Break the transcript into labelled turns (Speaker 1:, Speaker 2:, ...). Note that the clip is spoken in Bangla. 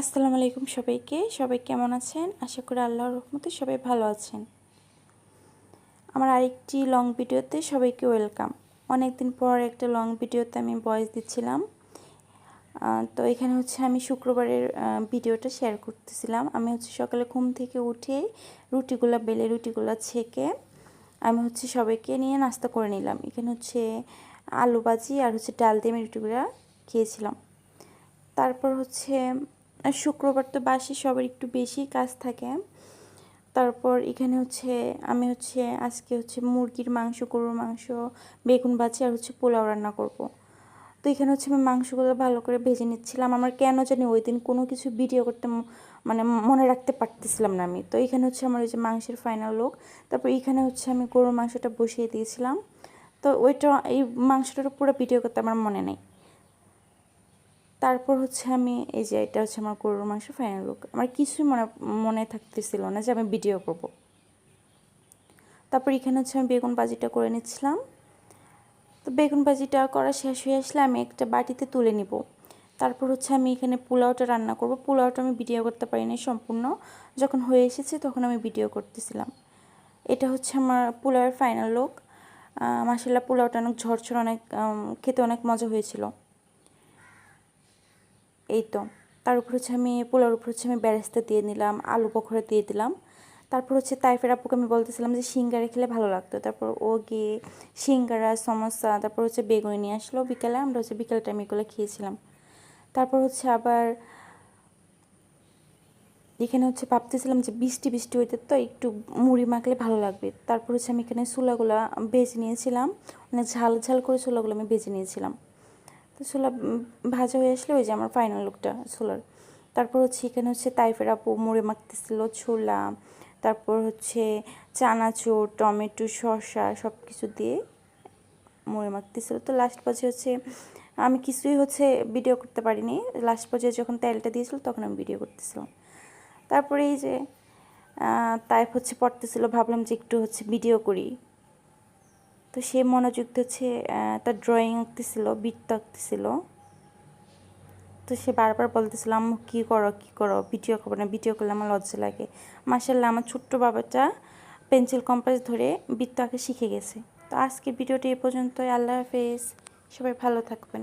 Speaker 1: আসসালামু আলাইকুম সবাইকে। সবাই কেমন আছেন? আশা করি আল্লাহর রহমতে সবাই ভালো আছেন। আমার আরেকটি লং ভিডিওতে সবাইকে ওয়েলকাম অনেক দিন পর একটা লং ভিডিওতে আমি ভয়েস দিচ্ছিলাম। তো এখানে হচ্ছে আমি শুক্রবারের ভিডিওটা শেয়ার করতেছিলাম। আমি হচ্ছে সকালে ঘুম থেকে উঠে রুটিগুলো, বেলে রুটিগুলো ছেঁকে আমি হচ্ছে সবাইকে নিয়ে নাস্তা করে নিলাম। এখানে হচ্ছে আলু ভাজি আর হচ্ছে ডাল দিয়ে আমি রুটিগুলো খেয়েছিলাম। তারপর হচ্ছে আর শুক্রবার তো বাসি সবার একটু বেশি কাজ থাকে। তারপর এখানে হচ্ছে আমি হচ্ছে আজকে হচ্ছে মুরগির মাংস, গরুর মাংস, বেগুন ভাজি আর হচ্ছে পোলাও রান্না করব। তো এখানে হচ্ছে আমি মাংসগুলো ভালো করে ভেজে নিচ্ছিলাম। আমার কেন জানি ওই দিন কোনো কিছু ভিডিও করতে মানে মনে রাখতে পারতেছিলাম না আমি। তো এখানে হচ্ছে আমার ওই যে মাংসের ফাইনাল লোক তারপর এখানে হচ্ছে আমি গরুর মাংসটা বসিয়ে দিয়েছিলাম। তো ওইটা এই মাংসটার পুরো ভিডিও করতে আমার মনে নেই। তারপর হচ্ছে আমি এই যে এটা হচ্ছে আমার গরুর মাংস ফাইনাল লুক আমার কিছুই মনে মনে থাকতেছিল না যে আমি ভিডিও করব। তারপর এখানে হচ্ছে আমি বেগুন ভাজিটা করে নিচ্ছিলাম। তো বেগুন ভাজিটা করা শেষ হয়ে আসলে আমি একটা বাটিতে তুলে নিব। তারপর হচ্ছে আমি এখানে পোলাওটা রান্না করব। পোলাওটা আমি ভিডিও করতে পারিনি সম্পূর্ণ। যখন হয়ে এসেছে তখন আমি ভিডিও করতেছিলাম। এটা হচ্ছে আমার পোলাওয়ের ফাইনাল লুক মাসাল্লাহ পোলাওটা অনেক ঝরঝর, অনেক খেতে অনেক মজা হয়েছিল। এই তো। তার উপর হচ্ছে আমি পোলাওর উপর হচ্ছে আমি বেরেস্তা দিয়ে নিলাম, আলু পকোড়া দিয়ে দিলাম। তারপর হচ্ছে তাইফের আপুকে আমি বলতেছিলাম যে সিঙ্গারা খেলে ভালো লাগতো। তারপর ও গিয়ে সিঙ্গারা সমস্যা তারপর হচ্ছে বেগুনি নিয়ে আসলো। বিকালে আমরা হচ্ছে বিকাল টাইমে এগুলো খেয়েছিলাম। তারপর হচ্ছে আবার এখানে হচ্ছে ভাবতেছিলাম যে বৃষ্টি বৃষ্টি হইতে তো একটু মুড়ি মাখলে ভালো লাগবে। তারপর হচ্ছে আমি এখানে চুলাগুলো বেজে নিয়েছিলাম। মানে ঝাল ঝাল করে চুলাগুলো আমি বেজে নিয়েছিলাম। তো ছোলা ভাজা হয়ে আসলে ওই যে আমার ফাইনাল লুকটা ছোলার তারপর হচ্ছে এখানে হচ্ছে তাইফের আপু মুড়ে মাখতেছিল, ছোলা, তারপর হচ্ছে চানাচুর, টমেটো, শসা সব কিছু দিয়ে মুড়ে মাখতেছিল। তো লাস্ট পর্যায়ে হচ্ছে আমি কিছুই হচ্ছে ভিডিও করতে পারিনি। লাস্ট পর্যায়ে যখন তেলটা দিয়েছিল তখন আমি ভিডিও করতেছিলাম। তারপরে এই যে তাইফ হচ্ছে পড়তেছিল, ভাবলাম যে একটু হচ্ছে ভিডিও করি। তো সে মনোযোগ হচ্ছে তার ড্রয়িং আঁকতেছিল বৃত্ত আঁকতেছিল। তো সে বারবার বলতেছিল, আম্মু, কী করো কী করো? ভিডিও করব না, ভিডিও করলে আমার লজ্জা লাগে। মাসাল্লাহ আমার ছোট্ট বাবাটা পেন্সিল কম্পাস ধরে বৃত্ত আঁকা শিখে গেছে। তো আজকে ভিডিওটি এ পর্যন্তই, আল্লাহ হাফেজ। সবাই ভালো থাকবেন।